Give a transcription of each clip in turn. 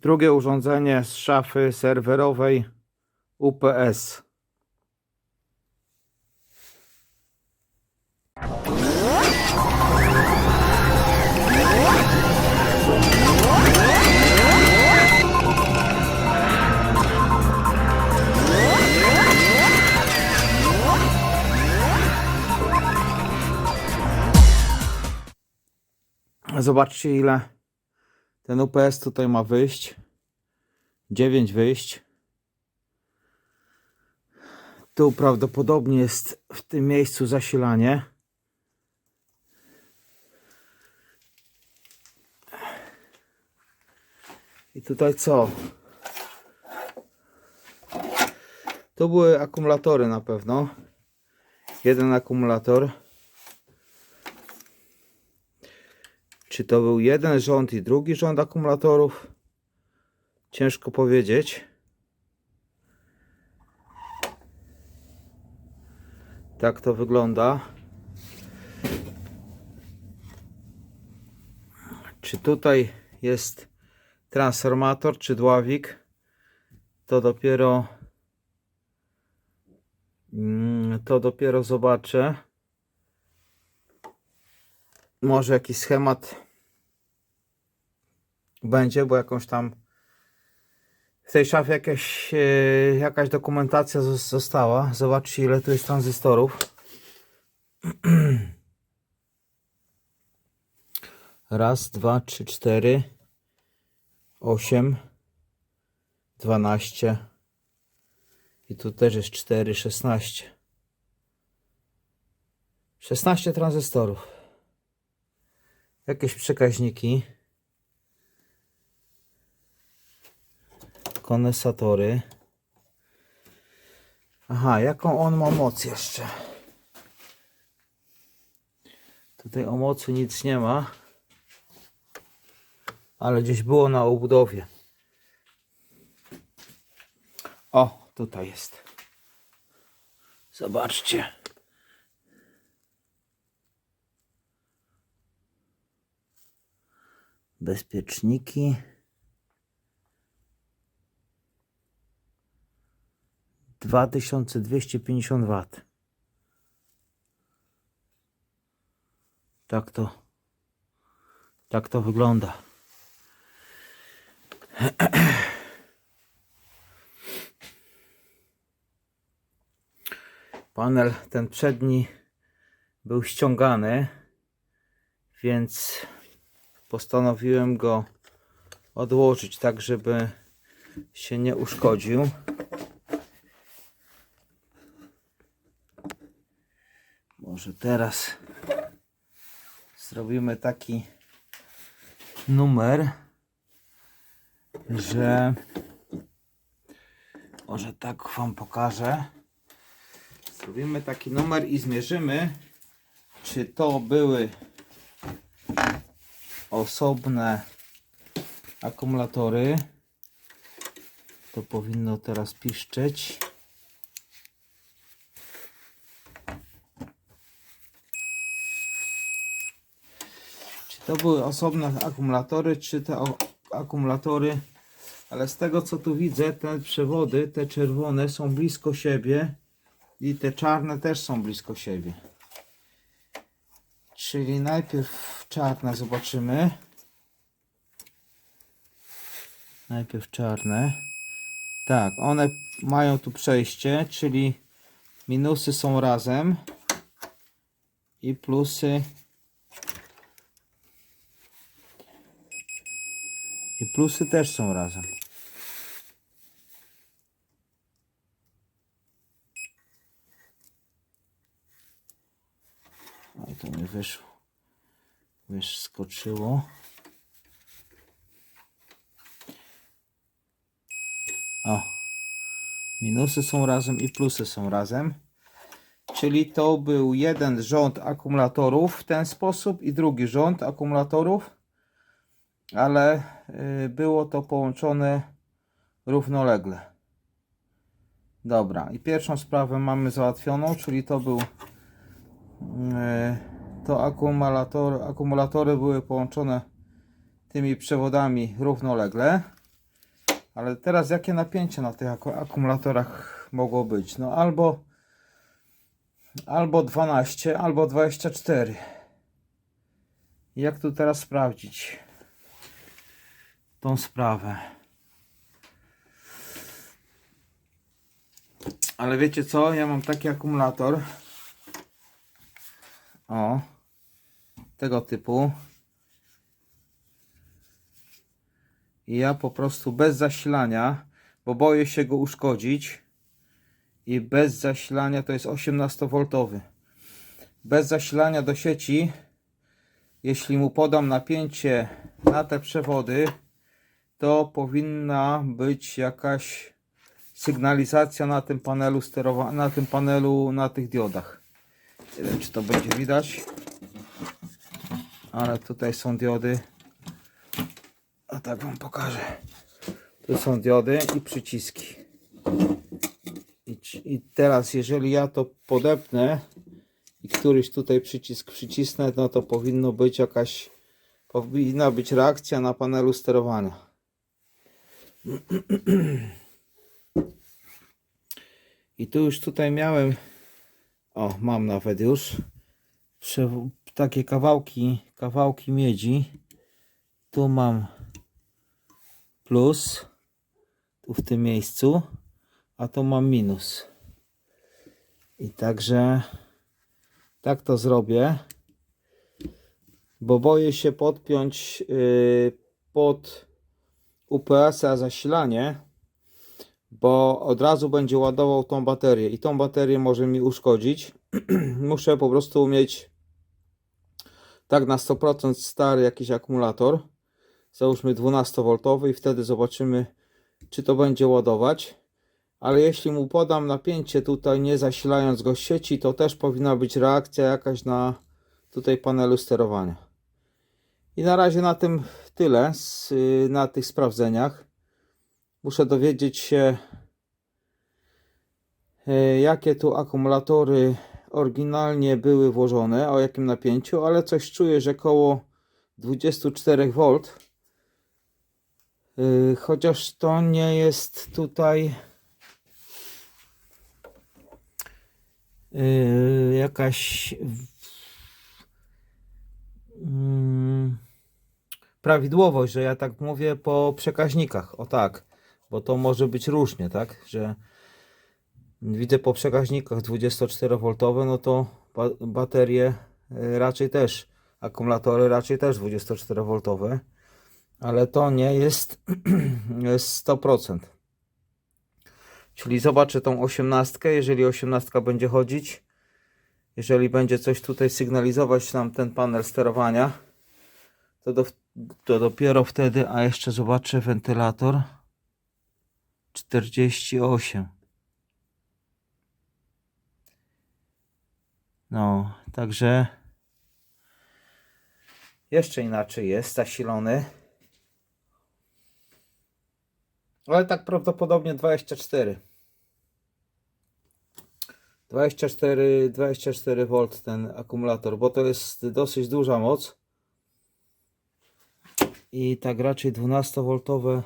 Drugie urządzenie z szafy serwerowej UPS. Zobaczcie ile ten UPS tutaj ma wyjść. 9 wyjść. Tu prawdopodobnie jest w tym miejscu zasilanie. I tutaj co? To były akumulatory na pewno. Jeden akumulator. Czy to był jeden rząd i drugi rząd akumulatorów? Ciężko powiedzieć. Tak to wygląda. Czy tutaj jest transformator, czy dławik? To dopiero mm, to dopiero zobaczę. Może jakiś schemat będzie, bo jakąś tam w tej szafie jakaś, e, jakaś dokumentacja zos- została. Zobaczcie ile tu jest tranzystorów. Raz, dwa, trzy, cztery, osiem, dwanaście. I tu też jest cztery, szesnaście. Szesnaście tranzystorów. Jakieś przekaźniki. Kondensatory. Aha, jaką on ma moc jeszcze? Tutaj o mocy nic nie ma. Ale gdzieś było na obudowie. O, tutaj jest. Zobaczcie. Bezpieczniki. Dwa tysiące dwieście pięćdziesiąt wat. Tak to. Tak to wygląda. Panel ten przedni był ściągany, więc postanowiłem go odłożyć tak, żeby się nie uszkodził. Może teraz zrobimy taki numer, że może tak Wam pokażę. Zrobimy taki numer i zmierzymy, czy to były osobne akumulatory. To powinno teraz piszczeć. Czy to były osobne akumulatory, czy te akumulatory, ale z tego co tu widzę, te przewody, te czerwone są blisko siebie i te czarne też są blisko siebie. Czyli najpierw czarne zobaczymy. Najpierw czarne. Tak, one mają tu przejście, czyli minusy są razem i plusy i plusy też są razem. Oj, to mi wyszło. Wiesz, skoczyło. O. Minusy są razem i plusy są razem. Czyli to był jeden rząd akumulatorów w ten sposób i drugi rząd akumulatorów. Ale y, było to połączone równolegle. Dobra, i pierwszą sprawę mamy załatwioną, czyli to był E, to akumulator, akumulatory były połączone tymi przewodami równolegle. Ale teraz jakie napięcie na tych aku- akumulatorach mogło być? No albo albo 12, albo 24. Jak tu teraz sprawdzić tą sprawę? Ale wiecie co? Ja mam taki akumulator. O. Tego typu. I ja po prostu bez zasilania, bo boję się go uszkodzić. I bez zasilania to jest 18V. Bez zasilania do sieci, jeśli mu podam napięcie na te przewody, to powinna być jakaś sygnalizacja na tym panelu sterowa na tym panelu, na tych diodach. Nie wiem, czy to będzie widać. Ale tutaj są diody. A tak wam pokażę. Tu są diody i przyciski. I, I teraz, jeżeli ja to podepnę i któryś tutaj przycisk przycisnę, no to powinno być jakaś, powinna być reakcja na panelu sterowania. I tu już tutaj miałem, o mam nawet już, takie kawałki, kawałki miedzi. Tu mam plus, tu w tym miejscu, a tu mam minus. I także tak to zrobię, bo boję się podpiąć yy, pod UPS-a zasilanie, bo od razu będzie ładował tą baterię i tą baterię może mi uszkodzić. Muszę po prostu mieć tak na 100% stary jakiś akumulator. Załóżmy 12V i wtedy zobaczymy, czy to będzie ładować. Ale jeśli mu podam napięcie tutaj, nie zasilając go z sieci, to też powinna być reakcja jakaś na tutaj panelu sterowania. I na razie na tym tyle, z, y, na tych sprawdzeniach. Muszę dowiedzieć się, e, jakie tu akumulatory oryginalnie były włożone, o jakim napięciu, ale coś czuję, że koło 24V. Yy, Chociaż to nie jest tutaj yy, jakaś mm, prawidłowość, że ja tak mówię po przekaźnikach. O tak, bo to może być różnie, tak? Że widzę po przekaźnikach 24V, no to ba baterie y, raczej też, akumulatory raczej też 24V, ale to nie jest, jest 100%. Czyli zobaczę tą 18, jeżeli 18 będzie chodzić, jeżeli będzie coś tutaj sygnalizować nam ten panel sterowania, to, do, to dopiero wtedy, a jeszcze zobaczę wentylator 48. No, także jeszcze inaczej jest zasilony. Ale tak prawdopodobnie 24. 24, 24 V ten akumulator, bo to jest dosyć duża moc. I tak raczej 12V.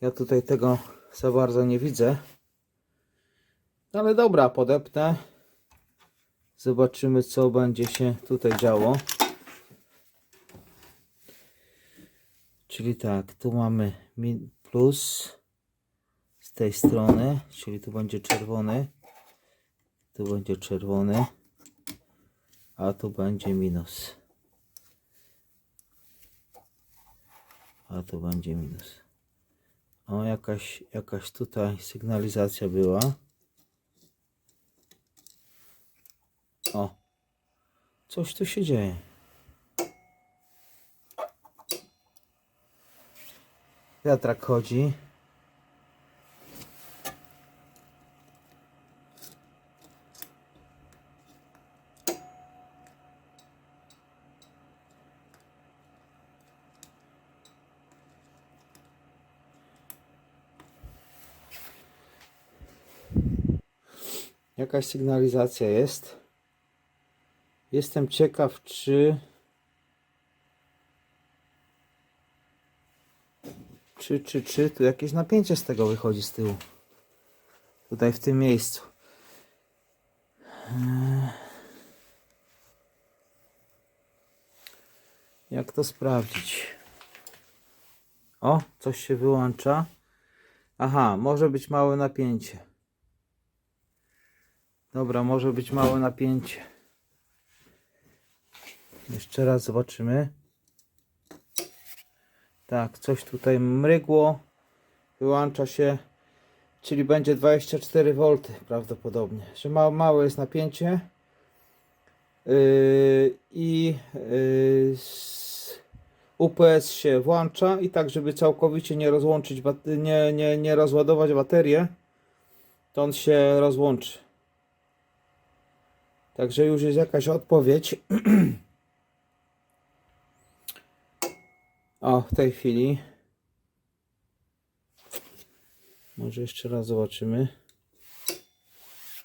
Ja tutaj tego za bardzo nie widzę. Ale dobra, podepnę. Zobaczymy, co będzie się tutaj działo. Czyli tak, tu mamy plus z tej strony, czyli tu będzie czerwony, tu będzie czerwony, a tu będzie minus. A tu będzie minus. O, jakaś, jakaś tutaj sygnalizacja była. O, coś tu się dzieje. Wiatrak chodzi. Jakaś sygnalizacja jest. Jestem ciekaw, czy Czy, czy, czy tu jakieś napięcie z tego wychodzi z tyłu? Tutaj w tym miejscu. Eee. Jak to sprawdzić? O, coś się wyłącza. Aha, może być małe napięcie. Dobra, może być małe napięcie. Jeszcze raz zobaczymy. Tak, coś tutaj mrygło. Wyłącza się. Czyli będzie 24V prawdopodobnie. Że ma, małe jest napięcie. Yy, I yy, UPS się włącza i tak, żeby całkowicie nie rozłączyć, nie, nie, nie rozładować baterię, to on się rozłączy. Także już jest jakaś odpowiedź. O, w tej chwili. Może jeszcze raz zobaczymy.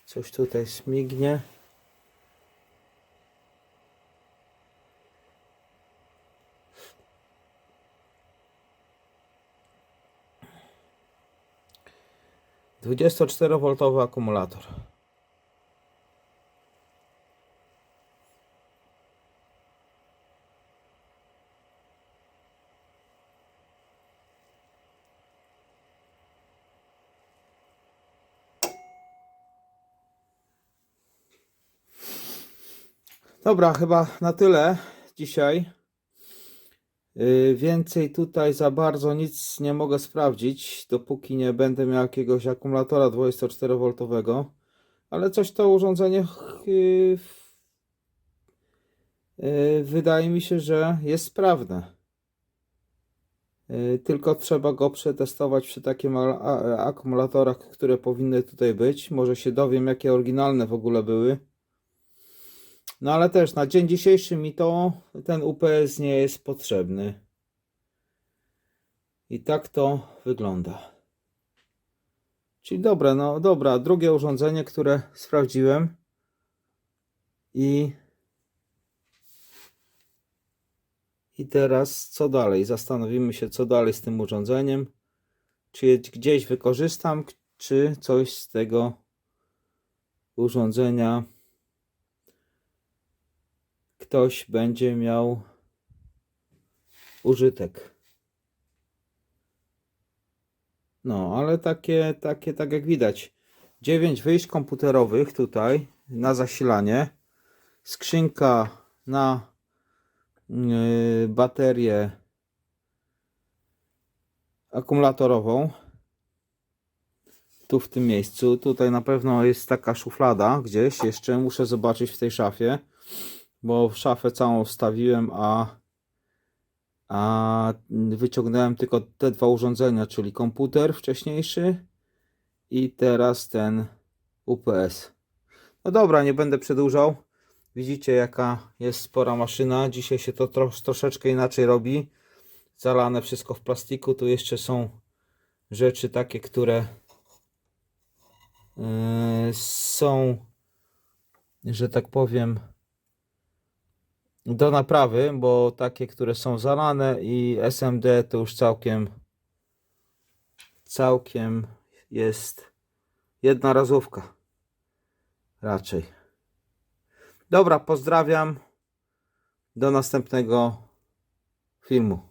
Coś tutaj smignie. Dwudziestoczterovoltowy akumulator. Dobra, chyba na tyle dzisiaj. Yy, Więcej tutaj za bardzo nic nie mogę sprawdzić, dopóki nie będę miał jakiegoś akumulatora 24V. Ale coś to urządzenie yy, yy, wydaje mi się, że jest sprawne. Tylko trzeba go przetestować przy takich akumulatorach, które powinny tutaj być. Może się dowiem, jakie oryginalne w ogóle były. No ale też na dzień dzisiejszy mi to ten UPS nie jest potrzebny. I tak to wygląda. Czyli dobra, no dobra, drugie urządzenie, które sprawdziłem i i teraz co dalej? Zastanowimy się co dalej z tym urządzeniem. Czy gdzieś wykorzystam, czy coś z tego urządzenia ktoś będzie miał użytek. No, ale takie, takie, tak jak widać, 9 wyjść komputerowych tutaj na zasilanie, skrzynka na yy, baterię akumulatorową. Tu w tym miejscu, tutaj na pewno jest taka szuflada gdzieś, jeszcze muszę zobaczyć w tej szafie bo szafę całą wstawiłem, a, a wyciągnąłem tylko te dwa urządzenia, czyli komputer wcześniejszy i teraz ten UPS. No dobra, nie będę przedłużał. Widzicie jaka jest spora maszyna. Dzisiaj się to tro, troszeczkę inaczej robi. Zalane wszystko w plastiku. Tu jeszcze są rzeczy takie, które yy, są, że tak powiem, do naprawy, bo takie, które są zalane i SMD to już całkiem całkiem jest jedna razówka raczej. Dobra, pozdrawiam. Do następnego filmu.